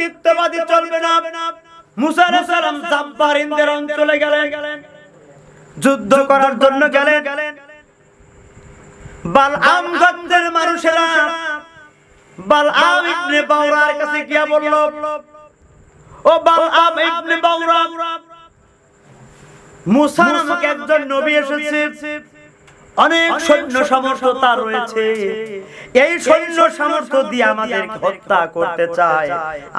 কর্তৃত্ববাদী চলবে না। মুসা সালাম জাব্বারিনদের অঞ্চলে গেলেন। যুদ্ধ করার জন্য গেলেন। বালআম গোত্রের মানুষেরা বালআম ইবনে বাউরার কাছে গিয়া বলল, ও বালআম ইবনে বাউরা মুসা নামক একজন নবী এসেছে। অনেক সৈন্য সামর্থ্য তার রয়েছে। এই সৈন্য সামর্থ্য দিয়ে আমাদের হত্যা করতে চায়।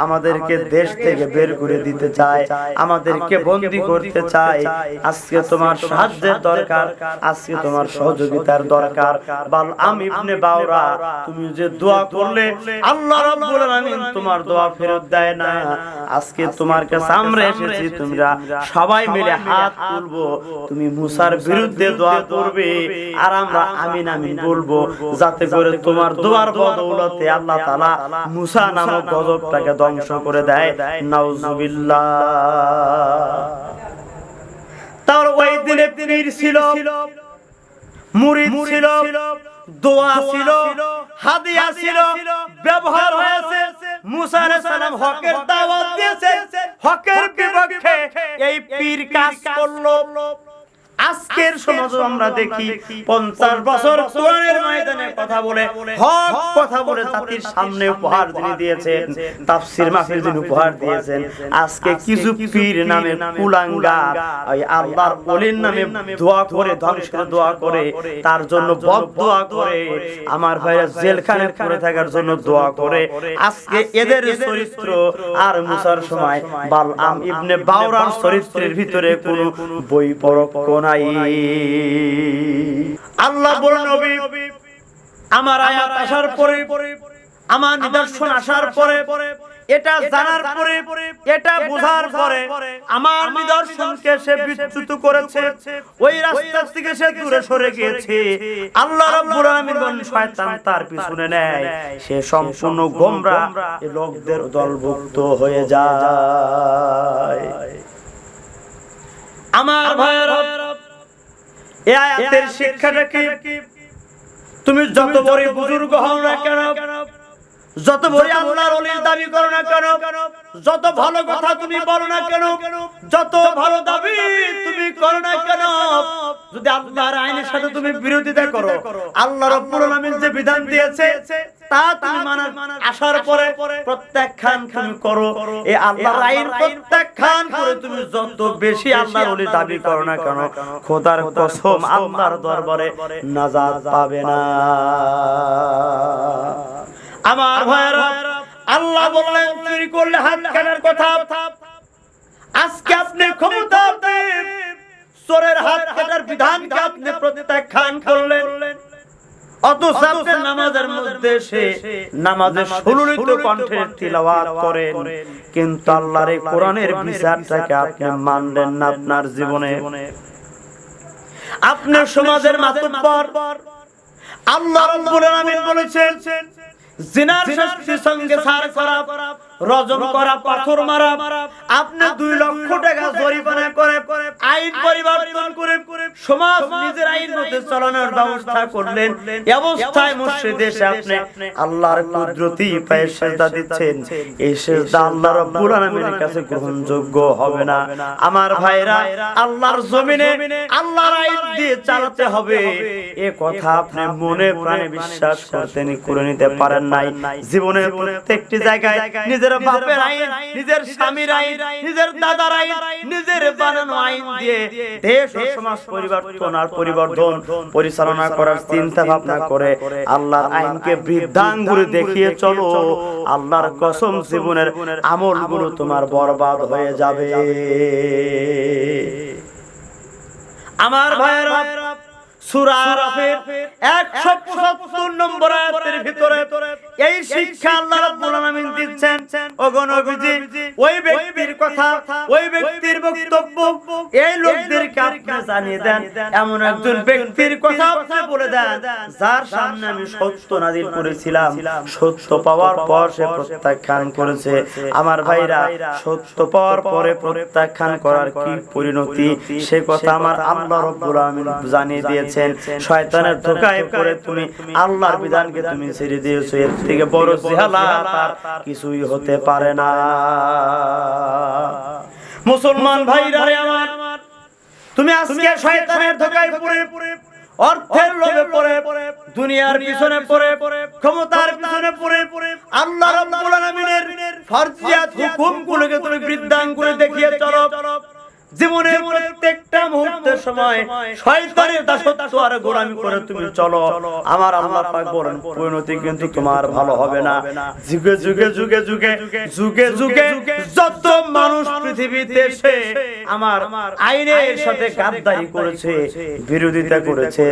আমাদেরকে দেশ থেকে বের করে দিতে চায়। আমাদেরকে বন্দি করতে চায়। আজকে তোমার সাহায্যের দরকার। আজকে তোমার সহযোগিতার দরকার। বাল আমি ইবনে বাউরা তুমি যে দোয়া করলে আল্লাহ রাব্বুল আলামিন তোমার দোয়া ফেরত দেয় না। আজকে তোমার কাছে আমরা এসেছি তোমরা সবাই মিলে হাত তুলবো। তুমি মুসার বিরুদ্ধে দোয়া করবে আর আমরা আমিন আমিন বলব যাতে করে তোমার দোয়ার বদৌলতে আল্লাহ তাআলা মুসা নামক গজবটাকে ধ্বংস করে দেয়। নাউজুবিল্লাহ। তার ওই দিনে পীর ছিল মুরিদ ছিল দোয়া ছিল হাদিয়া ছিল ব্যবহার হয়েছে। মুসা আলাইহিস সালাম হকের দাওয়াত দিয়েছে। হকের বিপক্ষে এই পীর কাজ করল। আজকের সমাজে আমরা দেখি পঞ্চাশ বছর কোরআনের ময়দানে কথা বলে হক কথা বলে জাতির সামনে উপহার যিনি দিয়েছেন তাফসির মাহফিল যিনি উপহার দিয়েছেন আজকে কিছু পীর নামে কুলাঙ্গা ওই আল্লাহর ওলির নামে দোয়া করে ধ্বংসের দোয়া করে তার জন্য বদ দোয়া করে আমার ভাইরা জেলখানে পড়ে থাকার জন্য দোয়া করে। আজকে এদের চরিত্র আর মুসার সময় বালআম ইবনে বাউরার চরিত্রের ভিতরে কোনো বই পরক্ষ নাই। আল্লাহ নবী আমার আয়াত আসার পরে আমার নিদর্শন আসার পরে এটা জানার পরে এটা বোঝার পরে আমার নিদর্শনকে সে বিচ্যুত করেছে ওই রাস্তা থেকে সে দূরে সরে গিয়েছে আল্লাহ রাব্বুল আলামিন শয়তান তার পিছনে নেয় সে সম্পূর্ণ গোমরা লোকদের দলভুক্ত হয়ে যায়। আমার ভাইয়ের এই আয়াতের শিক্ষাটা কি তুমি যত বড় বুজুর্গ হও না কেন যত বড় আল্লাহর ওলির দাবি করো না কেন, যত ভালো কথা তুমি বলো না কেন, যত ভালো দাবি তুমি করো না কেন, যদি আল্লাহর আইনের সাথে তুমি বিরোধিতা করো, আল্লাহ রাব্বুল আলামিন যে বিধান দিয়েছে, তা তুমি মানার আসার পরে প্রত্যাখ্যান তুমি করো। এই আল্লাহর আইন প্রত্যাখ্যান করে তুমি যত বেশি আল্লাহর ওলি দাবি করো না কেন, খোদার কসম আল্লাহর দরবারে নাজাত পাবে না। আমার ভাইয়েরা আল্লাহ বললেন চুরি করলে হাত কাটার কথা। আজকে আপনি ক্ষমতা চোরের হাত কাটার বিধানকে আপনি প্রত্যাখ্যান করলেন। অথচ আপনি নামাজের মধ্যে সে নামাজের সুললিত কণ্ঠে তিলাওয়াত করেন। কিন্তু আল্লাহর এই কোরআনের বিচারটাকে আপনি মানলেন না আপনার জীবনে। আপনার সমাজের মাতব্বর। আল্লাহ রাব্বুল আলামিন বলেছেন জিনার শাস্তি সঙ্গে সার করা রজম করা পাথর মারা। আপনি দুই লক্ষ টাকা জরিমানা করে আইন পরিবর্তন করে সমাজ নিজের আইন মতে চালানোর ব্যবস্থা করলেন। অবস্থায় মসজিদ এসে আপনি আল্লাহর কুদরতি পায়ে সেজদা দিচ্ছেন। এই সেজদা আল্লাহ রাব্বুল আলামিনের কাছে গ্রহণযোগ্য হবে না। আমার ভাইরা আল্লাহর জমিনে আল্লাহর আইন দিয়ে চালাতে হবে। এ কথা আপনি মনে প্রাণে বিশ্বাস করতেন করে নিতে পারেন নাই। জীবনের প্রত্যেকটি জায়গায় নিজের বাপের আইন নিজের স্বামীর আইন নিজের দাদার আইন নিজের বানানো আইন দিয়ে দেশ ও সমাজ পরিবর্তন আর পরিবর্তন পরিচালনা করার চিন্তা ভাবনা করে আল্লাহর আইনকে বৃদ্ধাঙ্গুরে দেখিয়ে চলো। আল্লাহর কসম জীবনের আমলগুলো তোমার বরবাদ হয়ে যাবে। আমার ভাইয়েরা সূরা আরাফের 175 নম্বর আয়াতের ভিতরে এই শিক্ষা আল্লাহ রাব্বুল আলামিন দিচ্ছেন। ওগো নবীজি, ওই ব্যক্তির কথা এমন একজন ব্যক্তির কথা বলে দেন, যার সামনে আমি সত্য করেছিলাম। সত্য পাওয়ার পর সে প্রত্যাখ্যান করেছে। আমার ভাইরা, সত্য পাওয়ার পরে প্রত্যাখ্যান করার কি পরিণতি? সে কথা আমার আল্লাহ রব্বুল জানিয়ে দিয়েছেন শয়তানের ধোকায় পড়ে তুমি আল্লাহর বিধানকে তুমি ছেড়ে দিয়েছ। এর থেকে বড় জেহালাত আর কিছুই হতে পারে না। মুসলমান ভাইরা রে আমার তুমি আজকে শয়তানের ধোকায় পড়ে অর্থের লোভে পড়ে দুনিয়ার পিছনে পড়ে ক্ষমতার পিছনে পড়ে। আল্লাহ রাব্বুল আলামিনের ফরজিয়াত হুকুমগুলোকে তুমি বৃদ্ধাঙ্গুলে দেখিয়ে চলো। জীবনের প্রত্যেকটা মুহূর্তের সময় শয়তানের দাসত্ব আর গোলামি করে তুমি চলো। আমার আল্লাহ পাক বলেন পরিণতি কিন্তু তোমার ভালো হবে না। যুগে যুগে যুগে যুগে যুগে যুগে যত মানুষ পৃথিবীতে এসে আমার আইনের সাথে গাদ্দারি করেছে বিরোধিতা করেছে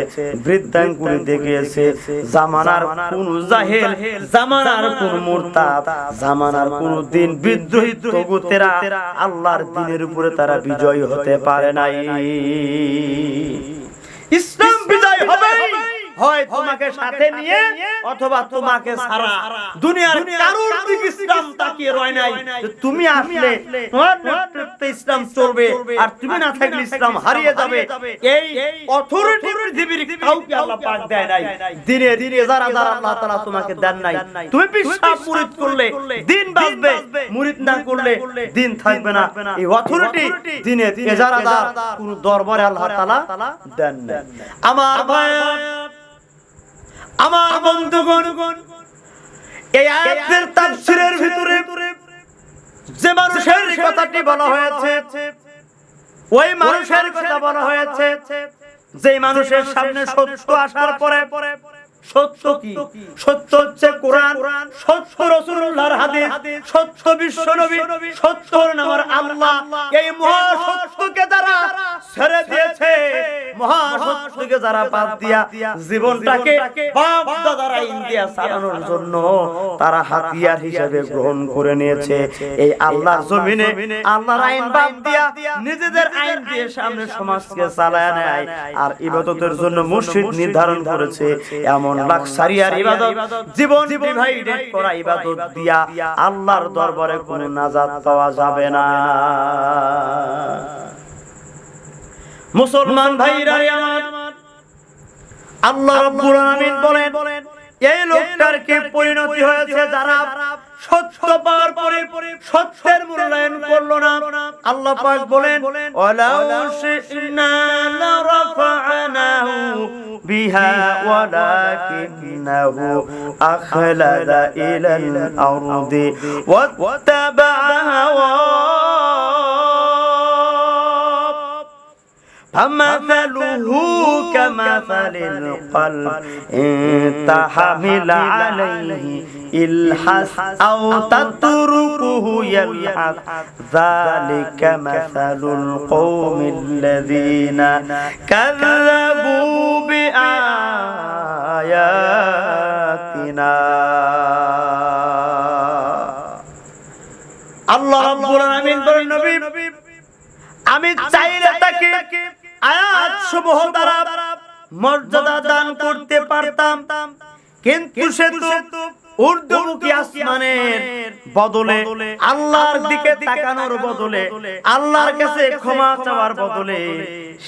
বৃদ্ধাঙ্গুলি দেখিয়েছে জামানার কোন জাহেল জামানার কোন মুরতাদ জামানার কোন দিন বিদ্রোহী তগুতেরা আল্লাহর দিনের উপরে তারা বিজয় হতে পারে নাই। ইসলাম বিজয় হবে হয় তোমাকে সাথে নিয়ে অথবা তোমাকে ছাড়া দুনিয়ার কারোর দিকে ইসলাম তাকিয়ে রয় নাই যে তুমি আসলে তোমার নেতৃত্বে ইসলাম চলবে আর তুমি না থাকলে ইসলাম হারিয়ে যাবে। এই অথরিটি পৃথিবীর কাউকে আল্লাহ পাক দেয় নাই। দিনে দিনে যারা যারা আল্লাহ তাআলা তোমাকে দেন নাই। তুমি বিশ্বাস মুরিদ করলে দিন বাঁচবে মুরিদ না করলে দিন থাকবে না। এই অথরিটি দিনে দিনে যারা যারা কোন দরবারে আল্লাহ তাআলা দেন নাই। আমার ভাই আমার বন্ধুগণ, এই আয়াতের তাফসীরের ভিতরে যে মানুষের কথাটি বলা হয়েছে, ওই মানুষের কথা বলা হয়েছে যে মানুষের সামনে সত্য আসার পরে সত্য কি? সত্য হচ্ছে কোরআন সত্য রাসূলুল্লাহর হাদিস সত্য বিশ্ব নবী সত্য আমার আল্লাহ। এই মহা সত্যকে যারা ছেড়ে দিয়েছে মহা সত্যকে যারা বাদ দিয়া জীবনটাকে বাপ দাদারা ইন্ডিয়া চালানোর জন্য তারা হাতিয়ার হিসেবে গ্রহণ করে নিয়েছে। এই আল্লাহর জমিনে আল্লাহর আইন বাদ দিয়া নিজেদের আইন দিয়ে সামনে সমাজকে চালায় নেয়। আর ইবাদতের জন্য মসজিদ নির্ধারণ করেছে। এমন লাক্সারিয়ার ইবাদত জীবন ডিভাইডেড করা ইবাদত দিয়া আল্লাহর দরবারে কোনো নাজাত পাওয়া যাবে না। মুসলমান ভাইরা আমার আল্লাহ রাব্বুল আলামিন বলেন এই লোকটার কি পরিণতি হয়েছে যারা সত্য পাওয়ার পরে সত্যের মূল্যায়ন করল না। আল্লাহ পাক বলেন ওয়ালাউ শি'না লারাফা'নাহু বিহা ওয়ালাকিন্নাহু আখলাদা ইলাল আরদি। ওয়াত্তাবা হাওয়া فمثله كمثل القلب إن تحمل عليه الحس أو تتركه يلحث ذلك مثل القوم الذين كذبوا بآياتنا আল্লাহ রাব্বুল আলামিন বলেন নবী আমি চাইলে তাকে আয়াত সমূহ দ্বারা মর্যাদা দান করতে পারতাম। কিন্তু সে তো ঊর্ধ্বমুখী আসমানের বদলে আল্লাহর দিকে তাকানোর বদলে আল্লাহর কাছে ক্ষমা চাওয়ার বদলে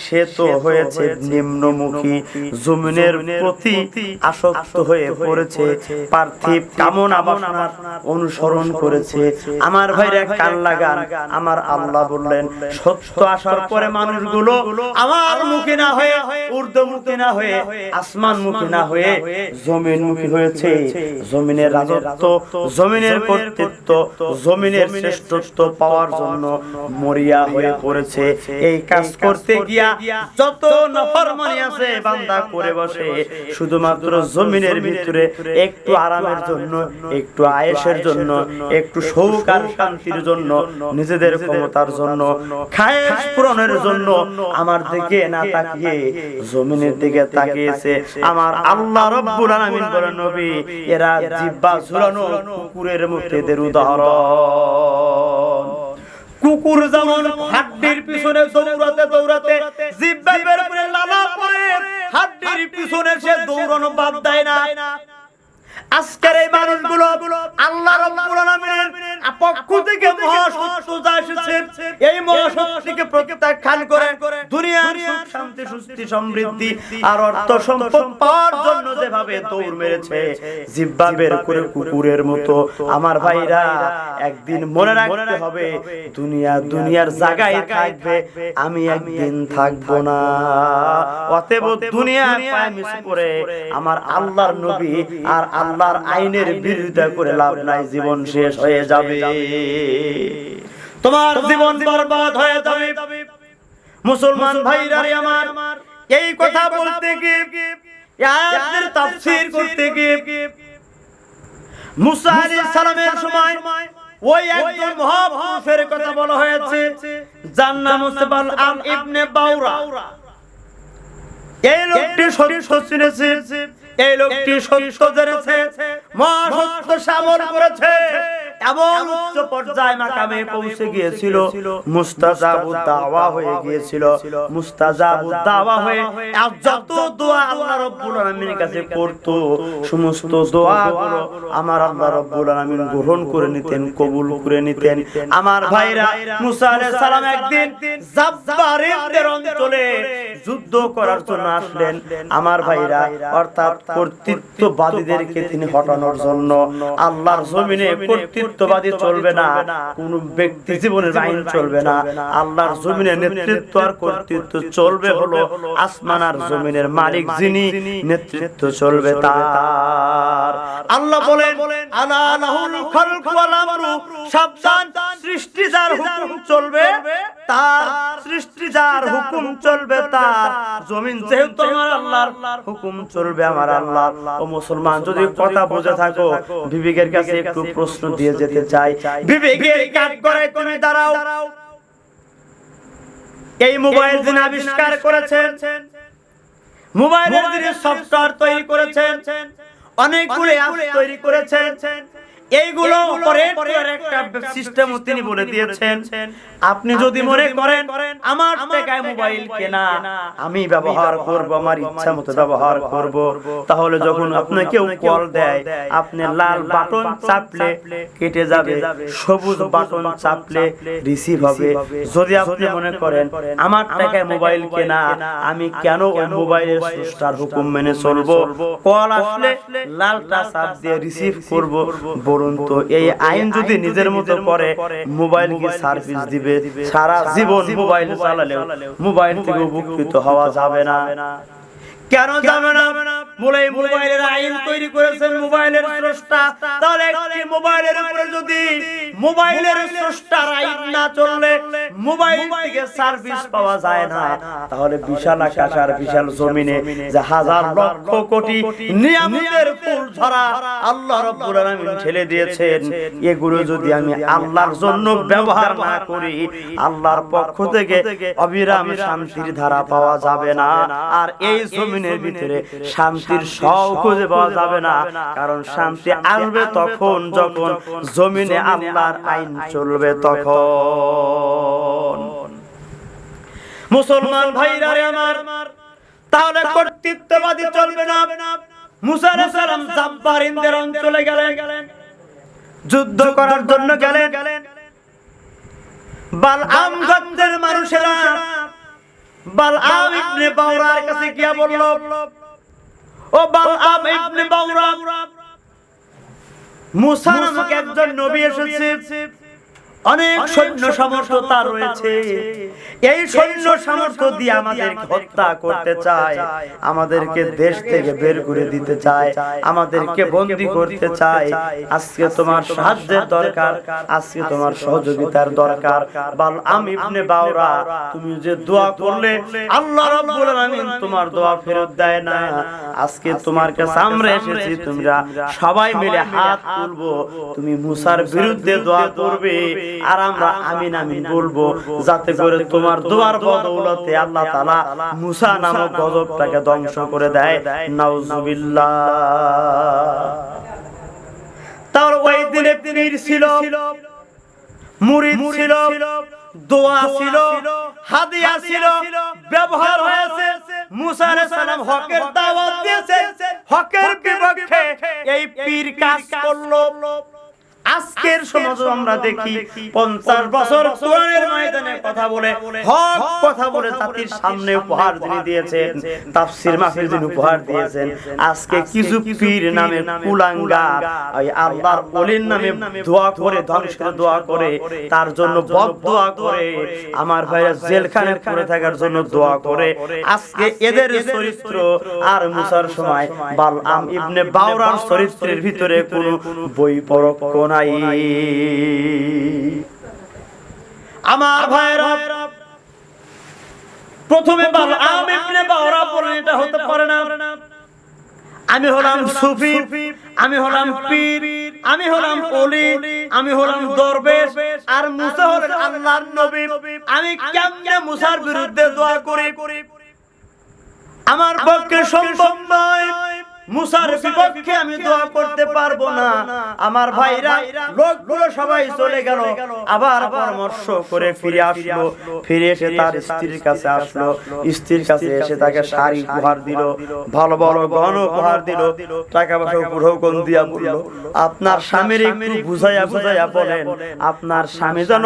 সে তো হয়েছে নিম্নমুখী জমিনের প্রতি আসক্ত হয়ে পড়েছে পার্থিব কামনা বাসনার অনুসরণ করেছে। আমার ভাইরা কান লাগান আমার আল্লাহ বললেন সত্য আসার পরে মানুষগুলো আমার মুখে না হয়ে ঊর্ধ্বমুখী না হয়ে আসমান মুখী না হয়ে জমিন মুখী হয়েছে জমিনের রাজত্ব, জমিনের কর্তৃত্ব, জমিনের শ্রেষ্ঠত্ব পাওয়ার জন্য মরিয়া হয়ে পড়েছে। এই কাজ করতে গিয়া যত নফরমানি আছে, বান্দা করে বসে। শুধুমাত্র জমিনের ভিতরে একটু আরামের জন্য, একটু আয়েশের জন্য, একটু শৌক আর শান্তির জন্য, নিজেদের ক্ষমতার জন্য, খায়েশ পূরণের জন্য আমার দিকে না তাকিয়ে জমিনের দিকে তাকিয়েছে। আমার আল্লাহ রব্বুল আলামিন বলেন, নবী, এরা জিব্বা ঝুলানো কুকুরের মতো উদাহরণ। কুকুর যেমন হাড্ডির পিছনে দৌড়াতে দৌড়াতে জিব্বা বের করে লালা পরে হাড্ডির পিছনে সে দৌড়ানো বাদ দেয় না। আজকের এই মানুষগুলো আল্লাহ পক্ষ থেকে এসেছে। এই মহাসত্যকে প্রত্যাখ্যান করে দুনিয়ার শান্তি, সুস্থি, সমৃদ্ধি আর অর্থ সম্পদ পাওয়ার জন্য যেভাবে দৌড় মেরেছে জিব্বা বের করে কুকুরের মতো। আমার ভাইরা, একদিন মনে রাখতে হবে, দুনিয়া দুনিয়ার জায়গায় থাকবে, আমি একদিন থাকব না। অতএব দুনিয়া পড়ে আমার আল্লাহর নবী আর আল্লাহর আইনের বিরোধিতা করে লাভ নাই জীবন শেষ হয়ে যাবে। তোমার জীবন বরবাদ হয়ে যাবে। মুসলমান ভাইরা আমার এই কথা বলতে গিয়ে আয়াতের তাফসীর করতে গিয়ে মুসা আলাইহিস সালামের সময় ওই একজন মহাপুরুষের কথা বলা হয়েছে যার নাম হচ্ছে বালআম ইবনে বাউরা। এই লোকটি সত্য চিনেছে এই লোকটি সত্য জেনেছে মহাসত্য সামল করেছে। এমন উচ্চ পর্যায়ে মাকামে পৌঁছে গিয়েছিল। মুস্তাজাবু দাওয়া হয়ে গিয়েছিল। মুস্তাজাবু দাওয়া হয়ে আর যত দোয়া আল্লাহ রাব্বুল আলামিনের কাছে করত সমস্ত দোয়াগুলো আমার আল্লাহ রাব্বুল আলামিন গ্রহণ করে নিতেন কবুল করে নিতেন। আমার ভাইরা মুসা আলাইহিস সালাম একদিন জাব্বারিনদের অঞ্চলে যুদ্ধ করার জন্য আসলেন। আমার ভাইরা অর্থাৎ কর্তৃত্ববাদীদেরকে তিনি হটানোর জন্য আল্লাহর জমিনে কর্তৃত্ববাদী চলবে না কোন ব্যক্তি জীবনের আইন চলবে না আল্লাহর জমিনে নেতৃত্ব আর কর্তৃত্ব চলবে হলো আসমান আর জমিনের মালিক যিনি নেতৃত্ব চলবে তার। আল্লাহ বলেন আলা লাহুল খালক ওয়াল আমরু। সাবধান সৃষ্টি যার হুকুম চলবে তার সৃষ্টি যার হুকুম চলবে তার। জমিন যেহেতু আমার আল্লাহর হুকুম চলবে আমার আল্লাহ। ও মুসলমান যদি কথা বুঝে থাকো বিবেকের কাছে একটু প্রশ্ন দিয়ে যেতে চাই। বিবেকের কাজ করে তুমি দাঁড়াও। এই মোবাইল যিনি আবিষ্কার করেছেন মোবাইলের যিনি সফটওয়্যার তৈরি করেছেন অনেকগুলো অ্যাপ তৈরি করেছেন। এইগুলো অপারেট করার একটা সিস্টেম তিনি বলে দিয়েছেন। আপনি যদি মনে করেন আমার টাকায় মোবাইল কেনা আমি ব্যবহার করব আমার ইচ্ছা মতো ব্যবহার করব। তাহলে যখন আপনি কেউ কল দেয় আপনি লাল বাটন চাপলে কেটে যাবে। সবুজ বাটন চাপলে রিসিভ হবে। যদি আপনি মনে করেন আমার টাকায় মোবাইল কেনা আমি কেন ওই মোবাইলের স্রষ্টার হুকুম মেনে চলবো? কল আসলে লালটা চাপ দিয়ে রিসিভ করব। বলুন তো এই আইন যদি নিজের মতো করে মোবাইল কি সার্ভিস দিবে? সারা জীবন মোবাইল চালালেও মোবাইল থেকে উপকৃত হওয়া যাবে না। কেন যাবে না? বলে মোবাইলের আইন তৈরি করেছেন মোবাইলের স্রষ্টা। তাহলে একটি মোবাইলের উপরে যদি মোবাইলের স্রষ্টার আইন না চললে মোবাইল থেকে সার্ভিস পাওয়া যায় না। তাহলে বিশাল আকাশ আর বিশাল জমিনে যে হাজার লক্ষ কোটি নিয়ামতের ফুল ধরা আল্লাহ রাব্বুল আলামিন ঠেলে দিয়েছেন। এগুলো যদি আমি আল্লাহর জন্য ব্যবহার না করি আল্লাহর পক্ষ থেকে অবিরাম শান্তির ধারা পাওয়া যাবে না। আর এই জমিনের ভিতরে শান্তির সব খুঁজে পাওয়া যাবে না কারণ শান্তি আসবে তখন যখন জমিনে আল্লাহর আইন চলবে তখন। মুসলমান ভাইরা রে আমার তাহলে কর্তৃত্ববাদী চলবে না। মুসা আলাইহিস সালাম জাব্বারিনদের অঞ্চলে গেলেন। যুদ্ধ করার জন্য গেলেন। বালআম গোত্রের মানুষেরা বালআম ইবনে বাওরার কাছে গিয়া বলল ও বালআম ইবনে বাওরা মুসা নামক একজন নবী এসেছে। অনেক সৈন্য সামর্থ্য তার রয়েছে। এই সৈন্য সামর্থ্য দিয়ে আমাদের হত্যা করতে চায়। আমাদেরকে দেশ থেকে বের করে দিতে চায়। আমাদেরকে বন্দি করতে চায়। আজকে তোমার সাহায্যের দরকার। আজকে তোমার সহযোগিতার দরকার। বাল আমি ইবনে বাউরা তুমি যে দোয়া করলে আল্লাহ রাব্বুল আলামিন তোমার দোয়া ফেরত দেয় না। আজকে তোমার কাছে আমরা এসেছি তোমরা সবাই মিলে হাত তুলবো। তুমি মুসার বিরুদ্ধে দোয়া করবে আর আমরা আমিন আমিন বলব, যাতে করে তোমার দোয়ার বদৌলতে আল্লাহ তাআলা মুসা নামক গজবটাকে ধ্বংস করে দেয়। নাউজুবিল্লাহ। তার ওই দিনে পীর ছিল, মুরিদ ছিল, দোয়া ছিল, হাদিয়া ছিল, ব্যবহার হয়েছে। মুসা আলাইহিস সালাম হকের দাওয়াত দিয়েছে, হকের বিপক্ষে এই পীর কাজ করল। আজকের সমাজ আমরা দেখি পঞ্চাশ বছর কোরআনের ময়দানে কথা বলে হক কথা বলে জাতির সামনে উপহার তিনি দিয়েছেন তাফসির মাহফিল তিনি উপহার দিয়েছেন। আজকে কিছু পীর নামে কুলাঙ্গার ওই আল্লাহর ওলির নামে দোয়া করে ধ্বংসের দোয়া করে তার জন্য বদ দোয়া করে আমার ভাইরা জেলখানে পড়ে থাকার জন্য দোয়া করে। আজকে এদের চরিত্র আর মুসার সময় বালআম ইবনে বাওরার চরিত্রের ভিতরে কোনো বই পরক্ষ নাই আমার ভাইরা প্রথমে এটা হতে পারে না। আমি হলাম সুফি আমি হলাম পীর আমি হলাম ওলি আমি হলাম দরবেশ আর মুসা হলেন আল্লাহর নবী। আমি কেমনে মুসার বিরুদ্ধে দোয়া করি? আমার পক্ষে সম্ভব নয়। মুসার বিপক্ষে আমি দোয়া করতে পারব না। আমার ভাইরা লোকগুলো সবাই চলে গেল। আবার পরামর্শ করে ফিরে আসলো। ফিরে এসে তার স্ত্রীর কাছে আসলো। স্ত্রীর কাছে এসে তাকে শাড়ি উপহার দিল। ভালো ভালো গহন উপহার দিল। টাকা পয়সা উপঢৌকন দিয়া বলল আপনার স্বামীর একটু বুঝাইয়া বুঝাইয়া বলেন। আপনার স্বামী যেন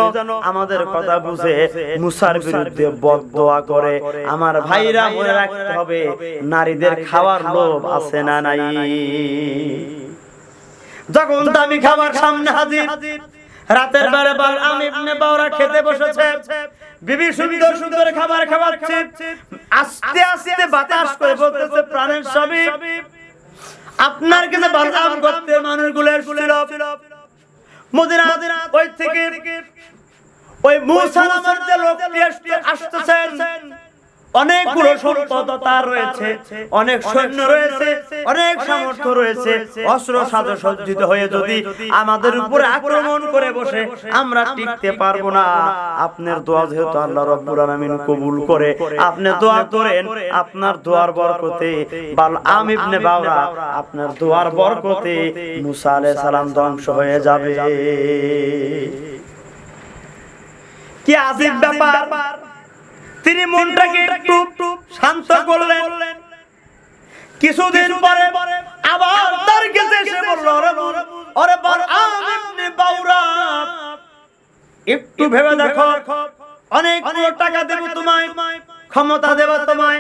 আমাদের কথা বুঝে মুসার বিরুদ্ধে বদদোয়া করে আমার ভাইরা মনে রাখতে হবে নারীদের খাওয়ার লোভ আছে না নাই। যখন দামি খাবার সামনে হাজির, রাতের বেলা বাল আমি ইবনে বাওরা খেতে বসেছে। বিবি সুন্দর সুন্দর খাবার খাওয়াচ্ছে। আস্তে আস্তে বাতাস করে বলতেছে, প্রাণের সবই আপনার কাছে বালআম করতে মানুষগুলো এসেছিল মদিনা ওই থেকে ওই মুসা নামের যে লোকটি আসতেছেন অনেকগুলো সম্পদ তার রয়েছে অনেক সৈন্য রয়েছে অনেক সামর্থ্য রয়েছে অস্ত্র সাজ সজ্জিত হয়ে যদি আমাদের উপরে আক্রমণ করে বসে আমরা টিকতে পারব না। আপনার দোয়া যেহেতু আল্লাহ রব্বুল আলামিন কবুল করে আপনি দোয়া করেন আপনার দোয়ার বরকতে বাল আম ইবনে বাওরা আপনার দোয়ার বরকতে মুসা আলাইহিস সালাম ধ্বংস হয়ে যাবে। কি আজিব ব্যাপার? তিনি মনটাকে একটু শান্ত করলেন। কিছুদিন পরে আবার তার কাছে এসে বলল "ওরে ইবনে বাউরা। একটু ভেবে দেখো অনেক টাকা দেব তোমায়, ক্ষমতা দেব তোমায়।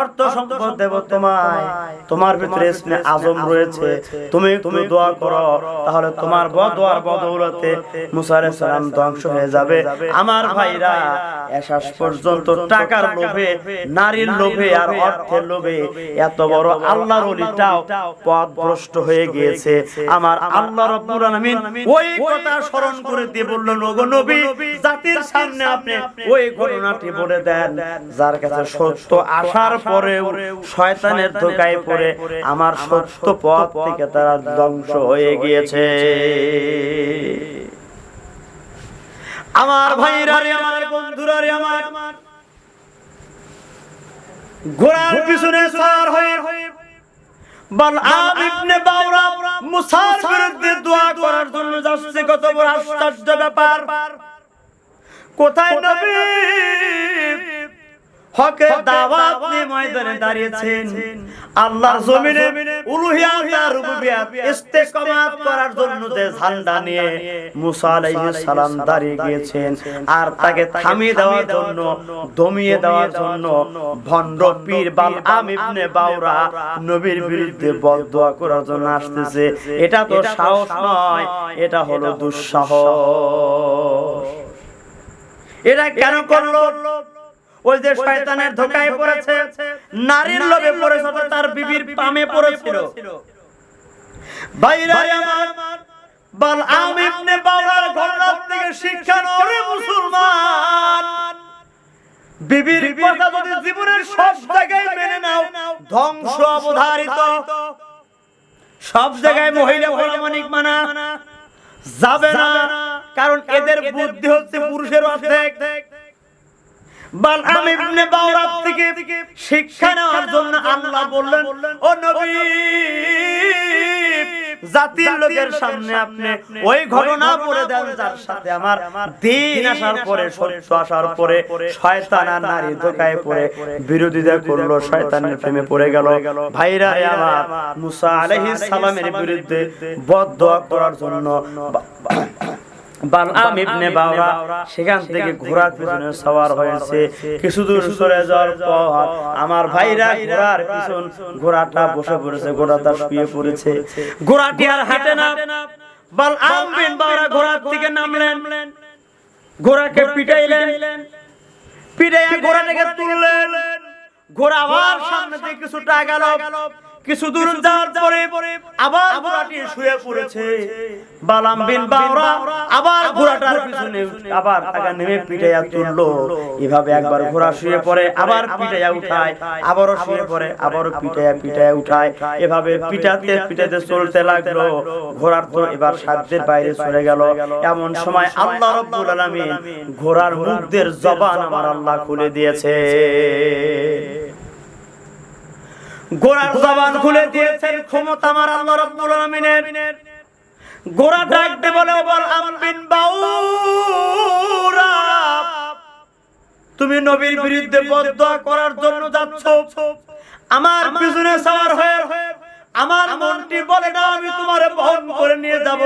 অর্থ সম্পদ দেব তোমায়। তোমার ভিতরে ইসমে আজম রয়েছে। তুমি তুমি দোয়া করো তাহলে তোমার বদোয়ার বদৌলতে মুসা আলাইহিস সালাম ধ্বংস হয়ে যাবে। আমার ভাইরা এসাস পর্যন্ত টাকার লোভে নারীর লোভে আর অর্থের লোভে এত বড় আল্লাহর ওলিটাও পথভ্রষ্ট হয়ে গিয়েছে। আমার আল্লাহ রাব্বুল আলামিন ওই কথা স্মরণ করে দিয়ে বললেন ওগো নবী জাতির সামনে আপনি ওই ঘটনাটি বলে দেন। যার কাছে সত্য আসার পরেও শয়তানের ধোকায় পড়ে আমার সত্য পথ থেকে তারা ধ্বংস হয়ে গিয়েছে। আমার ভাইরা রে আমার বন্ধুরা রে আমার ঘোড়ার পিছনে সার হয়ে বালআম ইবনে বাওরা মুসার বিরুদ্ধে দোয়া করার জন্য যাচ্ছে। কত বড় আশ্চর্য ব্যাপার। কোথায় নবী? হকের দাওয়াত নিয়ে ময়দানে দাঁড়িয়েছেন। আল্লাহর জমিনে উলুহিয়াত আর রুবুবিয়াত ইস্তেকামাত করার জন্য যে ঝান্ডা নিয়ে মুসা আলাইহিস সালাম দাঁড়িয়ে গিয়েছেন। আর তাকে থামিয়ে দেওয়ার জন্য দমিয়ে দেওয়ার জন্য ভণ্ড পীর বালআম ইবনে বাউরা নবীর বিরুদ্ধে বদদোয়া করার জন্য আসতেছে। এটা তো সাহস নয়। এটা হলো দুঃসাহস। এটা কেন করল? ওই যে শয়তানের ধোকায় পড়েছে নারীর লোভে পড়েছে তার বিবির পামে পড়েছিল। ভাইরা আমার বাল আম ইবনে বাওরার ঘটনার থেকে শিক্ষা নাও রে মুসলমান। বিবির কথা যদি জীবনের সব জায়গায় মেনে নাও ধ্বংস অবধারিত। সব জায়গায় মহিলা প্রামাণিক মানা। যাবে না কারণ এদের বুদ্ধি হচ্ছে পুরুষের অর্ধেক। বালআম ইবনে বাওরাত থেকে শিক্ষা নেওয়ার জন্য আল্লাহ বললেন ও নবী জাতির লোকের সামনে আপনি ওই ঘটনা বলে দেন যার সাথে আমার দিন আসার পরে সত্য আসার পরে শয়তান আর নারী ধোকায় পড়ে বিরোধিতা করল শয়তানের প্রেমে পড়ে গেল। ভাইরা আমার মুসা আলাইহিস সালামের বিরুদ্ধে বদদোয়া করার জন্য বা- বালআম ইবনে বাওরা সেখান থেকে ঘোড়ার পিছনে সওয়ার হয়েছে। কিছু দূর সরে যাওয়ার পর আমার ভাইরা ঘোড়ার পিছন ঘোড়াটা বসে পড়েছে ঘোড়াটা শুয়ে পড়েছে। ঘোড়াটি আর হাঁটে না। বালআম বিন বাওরা ঘোড়ার থেকে নামলেন। ঘোড়াকে পিটাইলেন। পিটাইয়া ঘোড়াটাকে তুললেন। ঘোড়া আবার সামনে থেকে কিছুটা গেল। কিছু দূর যাওয়ার পরে আবার ঘোড়াটি শুয়ে পড়েছে। বালাম বিন বাওরা আবার ঘোড়াটার পিছনে আবার টাকা নেমে পিটাইয়া তুললো। এভাবে একবার ঘোড়া শুয়ে পড়ে আবার পিটাইয়া উঠায় আবারও শুয়ে পড়ে আবারও পিটাইয়া পিটাইয়া উঠায়। এভাবে পিটাতে পিটাতে চলতে লাগল। ঘোড়ার তো এবার সাধ্যের বাইরে চলে গেল। এমন সময় আল্লাহ রব্বুল আলামিন ঘোড়ার মুখদের জবান আমার আল্লাহ খুলে দিয়েছে। গোড়ার জবান খুলে দিয়েছেন ক্ষমতা আমার আল্লাহ রাব্বুল আলামিনের। গোড়া ডাকতে বলে বল আমবিন বাউরা। তুমি নবীর বিরুদ্ধে বদদোয়া করার জন্য যাচ্ছ। আমার পিছনে সওয়ার হয়ে, আমার মনটি বলে না আমি তোমারে বহন করে নিয়ে যাব।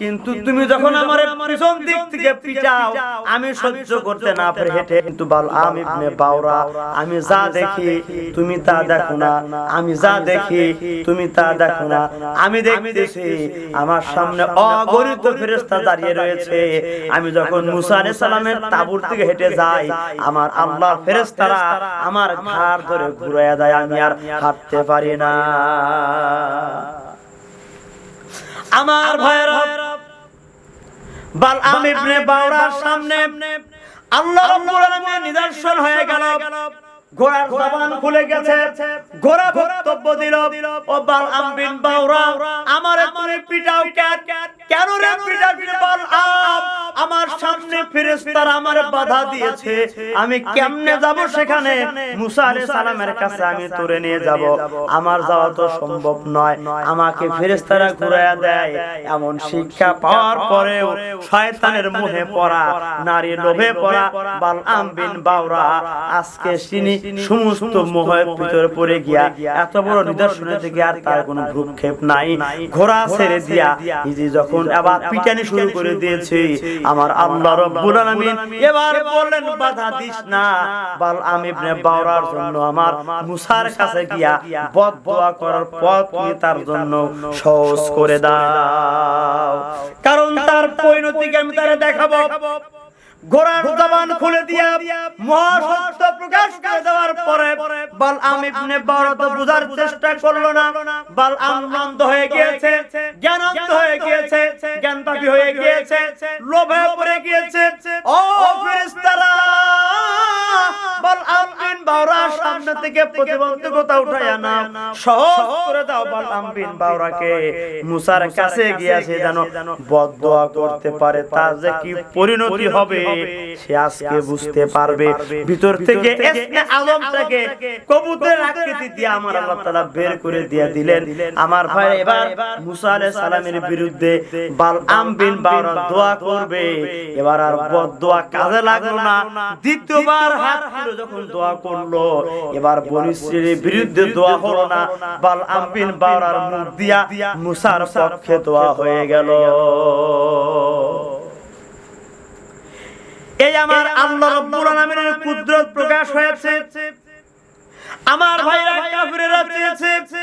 কিন্তু তুমি যখন আমার পিছন দিক থেকে পিটাও আমি সহ্য করতে না পারে হেঁটে কিন্তু বাল আমি বাওরা আমি যা দেখি তুমি তা দেখো না আমি যা দেখি তুমি তা দেখো না আমি দেখতেছি আমার সামনে অগণিত ফেরেশতা দাঁড়িয়ে রয়েছে। আমি যখন মুসা আলাইহিস সালামের তাবুর থেকে হেঁটে যাই আমার আল্লাহ ফেরেস্তারা আমার ঘাড় ধরে ঘুরাইয়া দেয় আমি আর হাঁটতে পারি না। আমার ভয়ের বাল আমি বাউরার সামনে আল্লাহ নিদর্শন হয়ে গেল। আমি কেমনে যাব সেখানে? মুসা সালামের কাছে আমি তোরে নিয়ে যাব। আমার যাওয়া তো সম্ভব নয়। আমাকে ফেরেশতারা ঘুরাইয়া দেয়। এমন শিক্ষা পাওয়ার পরেও শয়তানের মুহে পড়া, নারী লোভে পড়া বালআম বিন বাওরা। আজকে তিনি সমস্ত মোহের ভিতরে পড়ে গিয়া এত বড় নিদর্শনে থেকে আর তার কোনো ভ্রুক্ষেপ নাই। ঘোড়া ছেড়ে দিয়া নিজে যখন আবার পিটানি শুরু করে দিয়েছে আমার আল্লাহ রব্বুল আলামিন এবার বললেন বাধা দিস না। বালআম ইবনে বাওরার জন্য আমার মুসার কাছে গিয়া বদদোয়া করার পর তুমি তার জন্য সহজ করে দাও। কারণ তার পরিণতিকে আমি তারে দেখাবো। ঘোড়ার জবান খুলে দিয়া মহাসত্য প্রকাশ করে দেওয়ার পরে বালআম ইবনে বাওরা তো বুঝার চেষ্টা করল না। বালআম অন্ধ হয়ে গিয়েছে জ্ঞান হয়ে গিয়েছে জ্ঞান পাপী হয়ে গিয়েছে লোভে সামনে থেকে প্রতিবন্ধকতা উঠায়া না সহজ করে দাও বালআম বিন বাওরাকে মুসার কাছে গিয়েছে জানো বদদোয়া করতে পারে তার যে কি পরিণতি হবে, সে আজকে বুঝতে পারবে। ভিতর থেকে ইসমে আলমটাকে কবুতরের আকৃতি দিয়ে আমার আল্লাহ তাআলা বের করে দিয়ে দিলেন। আমার ভাই এবার মুসা আলাইহিস সালামের বিরুদ্ধে বালআম বিন বাওরা দোয়া করবে। এবার আর বদদোয়া কাজে লাগল না। দ্বিতীয়বার হাত তুলে যখন দোয়া করল এবার বনি ইসরাইলের বিরুদ্ধে দোয়া হলো না। বালআম বিন বাওরার মুখ দিয়া মুসার পক্ষে দোয়া হয়ে গেল। এই আমার আল্লাহ রাব্বুল আলামিনের কুদরত প্রকাশ হয়েছে। আমার ভাইরা কাফিরেরা চেয়েছে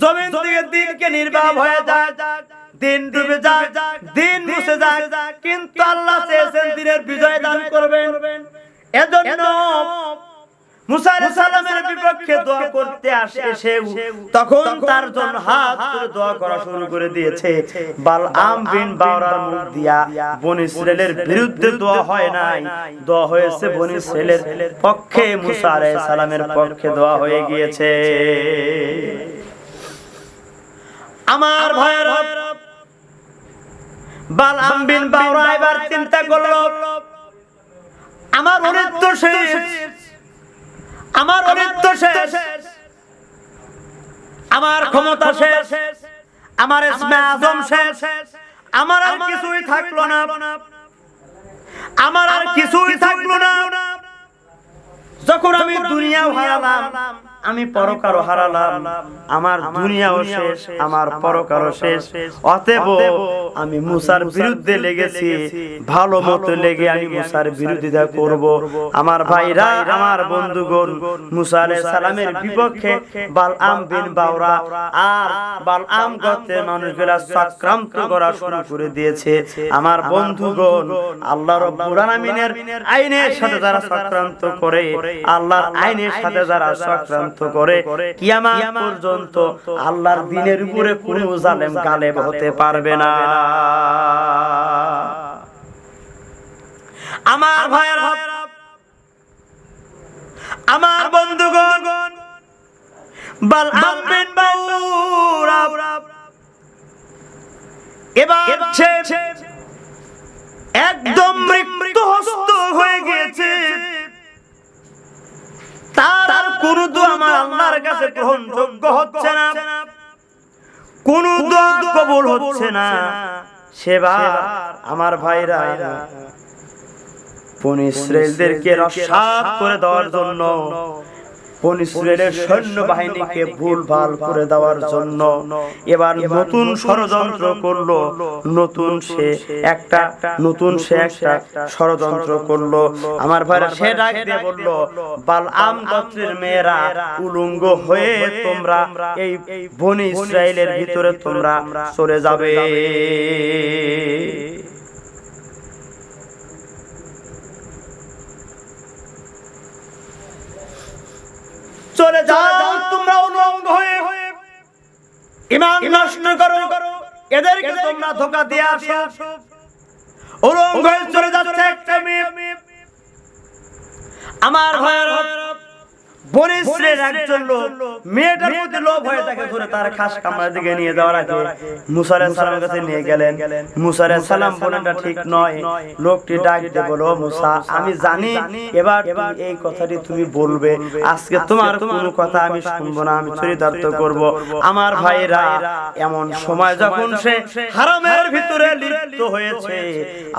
জমিন থেকে দিনকে নির্বাহ হয়ে যায় দিন ডুবে যায় দিন মুছে যায় কিন্তু আল্লাহ চেয়েছেন দিনের বিজয় দান করবেন। এজন্য মুসা সালামের বিপক্ষে দোয়া করতে আসে এসে তখন তার জন্য হাত তুলে দোয়া করা শুরু করে দিয়েছে। বালআম বিন বাওরার মুখ দিয়া বনি ইসরাইলের বিরুদ্ধে দোয়া হয় নাই। দোয়া হয়েছে বনি ইসরাইলের পক্ষে মুসা আলাইহিস সালামের পক্ষে দোয়া হয়ে গিয়েছে। আমার ভাইরা বালআম বিন বাওরা এবার চিন্তা করল আমার অনিত্য শেষ। আমার অনিত্য শেষ। আমার ক্ষমতা শেষ। আমার ইসমে আজম শেষ। আমার আর কিছুই থাকল না। আমার আর কিছুই থাকল না। যখন আমি দুনিয়া হারালাম আমি পরকারও হারালাম, আমার দুনিয়াও শেষ, আমার পরকারও শেষ। অতএব আমি মুসার বিরুদ্ধে লেগেছি, ভালো মতো লেগে আমি মুসার বিরোধিতা করব। আমার ভাইরা, আমার বন্ধুগণ, মুসা আলাইহিস সালামের বিপক্ষে বালআম বিন বাওরা আর বালআম গোত্রের মানুষগুলা চক্রান্ত করা শুরু করে দিয়েছে। আমার বন্ধুগণ, আল্লাহ রাব্বুল আলামিনের আইনের সাথে যারা চক্রান্ত করে, আল্লাহর আইনের সাথে যারা চক্রান্ত করে কিয়ামত পর্যন্ত আল্লাহর দিনের উপরে কোনো জালেম গালেব হতে পারবে না। আমার ভাইয়েরা আমার বন্ধুগণ, বাল বিন বাউরা এবার একদম মৃত্যু আমার আল্লাহর কাছে গ্রহণযোগ্য হচ্ছে না। কোন দোয়া কবুল হচ্ছে না। সেবার আমার ভাইরা, বন ইসরায়েলদেরকে করে দেওয়ার জন্য বন ইসরায়েলের সৈন্য বাহিনীকে ভুল ভালো করে দেওয়ার জন্য এবার নতুন ষড়যন্ত্র করল নতুন সে একটা নতুন সে একটা ষড়যন্ত্র করল। আমার ভাইরা সে ডাক দিয়ে বলল বালআম গোত্রের মেয়েরা উলঙ্গ হয়ে তোমরা এই বনি ইসরায়েলের ভিতরে তোমরা চলে যাবে। চলে যাও তোমরা উলঙ্গ হয়ে ইমান নষ্ট করো। এদেরকে তোমরা ধোকা দিয়ে আসো। উলঙ্গ হয়ে চলে যাচ্ছে একটা মেয়ে। আমার ভাইয়ের বনিশ্রের একজন লোক মেয়েটার মধ্যে লোভ হয়ে তাকে ধরে তার খাস কামরার দিকে নিয়ে যাওয়ার আগে মুসা আলাইহিস সালামের কাছে নিয়ে গেলেন। মুসা আলাইহিস সালাম বলেন ঠিক নয়। লোকটি ডাক দিয়ে বলো মুসা আমি জানি এবার এই কথাটি তুমি বলবে। আজকে তোমার কোনো কথা আমি শুনব না আমি চরিতার্থ করব। আমার ভাইরা এমন সময় যখন সে হারামের ভিতরে লিপ্ত হয়েছে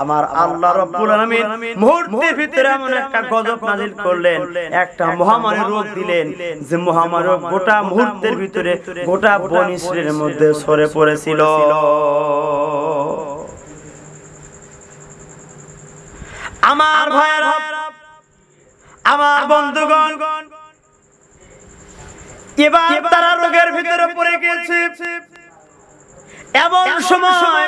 আমার আল্লাহ রাব্বুল আলামিন মুহূর্তের ভিতরে এমন একটা গজব নাজিল করলেন একটা মহামারী রোগ দিলেন যে মহামারী রোগ গোটা মুহূর্তের ভিতরে গোটা বন ইসরায়েলের মধ্যে সরে পড়েছিল। আমার ভাইয়েরা আমার বন্ধুগণ এবার তারা রোগের ভিতরে পড়ে গেছে এমন সময়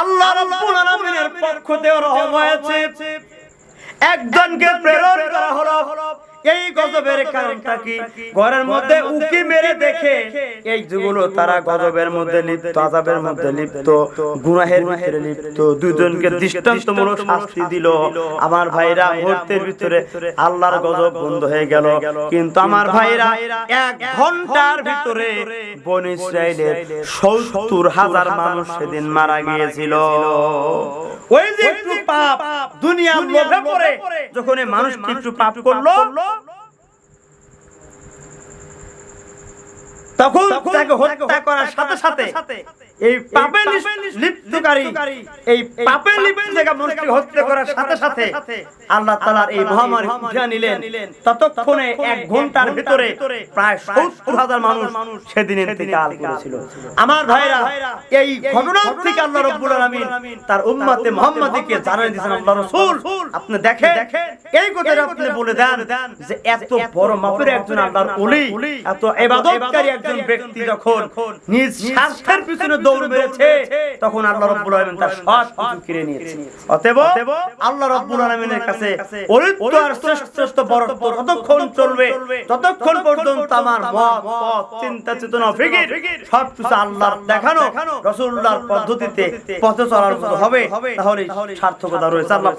আল্লাহ রাব্বুল আলামিনের পক্ষ থেকে রহম হয়েছে। একজনকে প্রেরণ করা হলো। এই গজবের কারণটা কি? ঘরের মধ্যে উকি মেরে দেখে এই যেগুলো তারা গজবের মধ্যে লিপ্ত আযাবের মধ্যে লিপ্ত গুনাহের ভিতরে লিপ্ত দুজনকে দৃষ্টান্তমূলক শাস্তি দিল। আমার ভাইরা মুহূর্তের ভিতরে আল্লাহর গজব বন্ধ হয়ে গেল। কিন্তু আমার ভাইরা এক ঘণ্টার ভিতরে বন ইসরায়েলের সত্তর হাজার মানুষ সেদিন মারা গিয়েছিল। ওই যে একটু পাপ দুনিয়ার লোভে পড়ে যখন এই মানুষ একটু পাপ করল তখন তাকে হত্যা করার সাথে সাথে এই পাপে লিপ্তকারী এই পাপে লিপ্ত থেকে মানুষকে হত্যা করার সাথে সাথে আল্লাহ তাআলার এই মহামারী উঠিয়ে নিলেন ততক্ষণে এক ঘণ্টার ভিতরে প্রায় সত্তর হাজার মানুষ সেদিন ইন্তেকাল করেছিল। আমার ভাইরা এই ঘটনা থেকে আল্লাহ রাব্বুল আলামিন তার উম্মতে মুহাম্মাদীকে জানিয়ে দিয়েছেন আল্লাহ রাসূল আপনি দেখেন এই কথাটা আপনি বলে দেন যে এত বড় মাপের একজন আল্লাহর ওলি এত ইবাদতকারী একজন ব্যক্তি যখন নিজ স্বার্থের পিছনে দৌড় মেরেছে তখন আল্লাহ রব্বুল আলামিন তার সব কিছু কিনে নিয়েছে। অতএব আল্লাহ রব্বুল আলামিনের কাছে অরিত্ব আর শ্রেষ্ঠ শ্রেষ্ঠ বরত্ব ততক্ষণ চলবে ততক্ষণ পর্যন্ত আমার মত পথ চিন্তা চেতনা ফিকির সব কিছু আল্লাহর দেখানো রাসূলুল্লাহর পদ্ধতিতে পথে চলার হবে তাহলে সার্থকতা রয়েছে। আল্লাহ